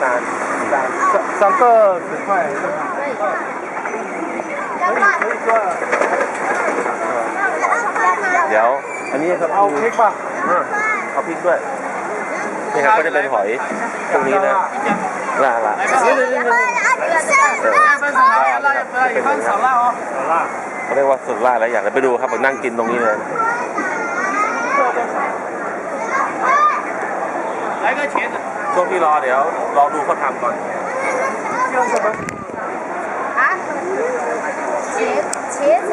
三三三三个十块。เดี๋ยว อันนี้ครับ เอาพริกป่ะ อ่าเอาพริกด้วยนี่ครับก็จะเป็นหอยตรงนี้นะล่าล่า 看少辣哦。少辣。 เขาเรียกว่าสุดล่าแล้วอยากจะไปดูครับผมนั่งกินตรงนี้เลย 来个茄子。 ช่วงที่รอเดี๋ยวรอดูเขาทำก่อน 用什么？啊，茄茄子，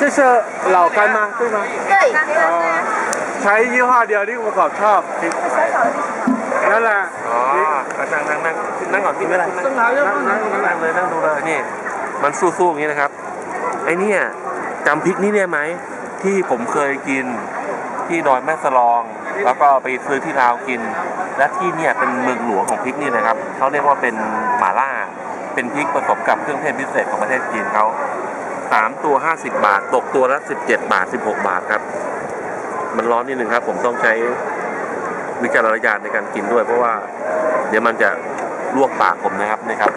这是老干妈对吗？对。ใช้ยี่ห้อเดียวที่ผมกรอบชอบพริกนั่นแหละ อ๋อนั่งนั่งนั่งนั่งก่อนพี่ไม่เป็นไรนั่งนั่งนั่งเลยนั่งดูเลยนี่ มันสู้ๆอย่างนี้นะครับ ไอ้เนี่ยจำพริกนี้ได้ไหมที่ผมเคยกินที่ดอยแม่สลอง แล้วก็ไปซื้อที่ลาวกิน และที่เนี่ยเป็นเมืองหลวงของพริกนี่นะครับเขาเรียกว่าเป็นหม่าล่า เป็นพริกผสมกับเครื่องเทศพิเศษของประเทศจีนเขา สามตัวห้าสิบบาท ตกตัวละสิบเจ็ดบาทสิบหกบาทครับ มันร้อนนิดนึงครับ ผมต้องใช้วิจารณญาณในการกินด้วย เพราะว่าเดี๋ยวมันจะลวกปากผมนะครับนี่ครับ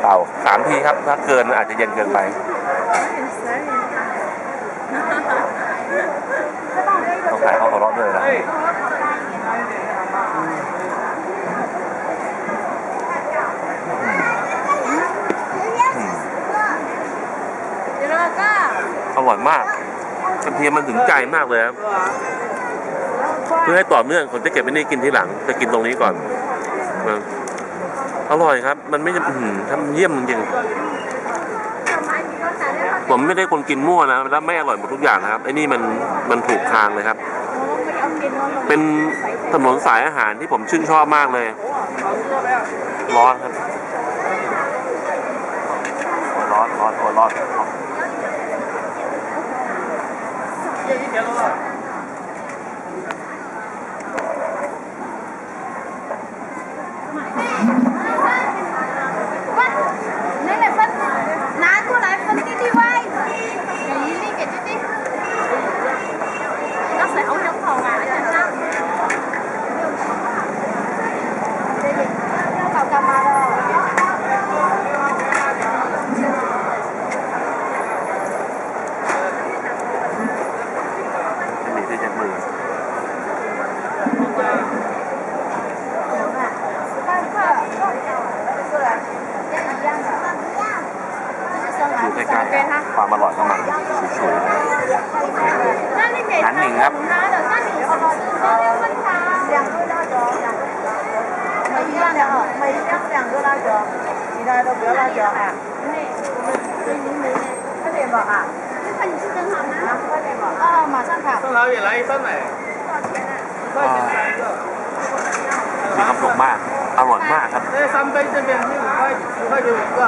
เป่าสามทีครับถ้าเกินอาจจะเย็นเกินไปต้องถ่ายเขาหัวเราะด้วยนะ อร่อยมากกระเทียมมันถึงใจมากเลยครับเพื่อให้ต่อเนื่องผมจะเก็บไว้นี่กินทีหลังจะกินตรงนี้ก่อนอร่อยครับ มันไม่อื้อหือทำเยี่ยมจริงผมไม่ได้คนกินมั่วนะแล้วไม่อร่อยหมดทุกอย่างนะครับไอ้นี่มันมันถูกทางเลยครับ เป็นถนนสายอาหารที่ผมชื่นชอบมากเลย ร้อนครับโอ้ยร้อนร้อนอ้ยร้อน 也一年多了。 ดู 来 ใกล้ๆความอร่อยของมันสวยๆนะ 那你给南宁ครับ 拿的，那你什么都要问他。两个辣椒，两个每一样的哦，每一样两个辣椒，其他都不要辣椒啊。对，您没快点吧啊！这看你是生蚝吗？快点吧。哦，马上烤。生蚝也来一份嘞。多少钱啊？十块钱来一个。 มีความสุขมาก อร่อยมากครับ 这三杯这边是五块，十块钱五个。